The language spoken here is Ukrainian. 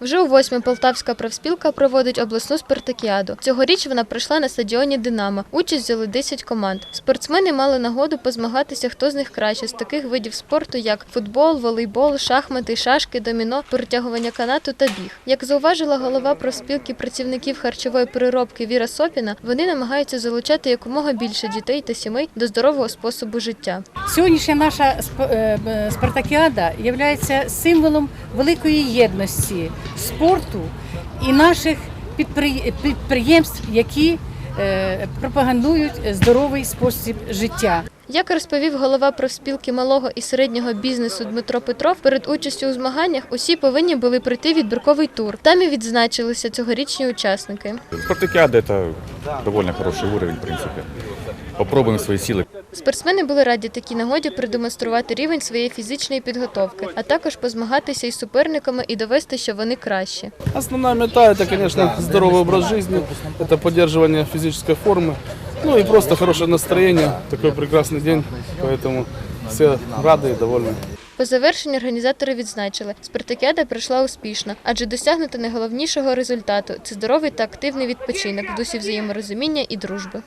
Вже у восьме Полтавська профспілка проводить обласну спартакіаду. Цьогоріч вона пройшла на стадіоні Динамо. Участь взяли 10 команд. Спортсмени мали нагоду позмагатися, хто з них краще з таких видів спорту, як футбол, волейбол, шахмати, шашки, доміно, перетягування канату та біг. Як зауважила голова профспілки працівників харчової переробки Віра Сопіна, вони намагаються залучати якомога більше дітей та сімей до здорового способу життя. Сьогоднішня наша е, спартакіада є символом великої єдності спорту і наших підпри- підприємств, які е, пропагандують здоровий спосіб життя. Як розповів голова профспілки малого і середнього бізнесу Дмитро Петров, перед участю у змаганнях усі повинні були пройти відбірковий тур. Там і відзначилися цьогорічні учасники. Спартакиада – это довольно хороший уровень, в принципе. Попробуем свои силы. Спортсмени були раді такій нагоді продемонструвати рівень своєї фізичної підготовки, а також позмагатися із суперниками і довести, що вони кращі. Основная мета это, конечно, здоровый образ жизни, это поддерживание физической формы, ну и просто хорошее настроение, такой прекрасный день, поэтому все рады и довольны. По завершенню організатори відзначили, спартакіада пройшла успішно, адже досягнуто найголовнішого результату це здоровий та активний відпочинок в дусі взаєморозуміння і дружби.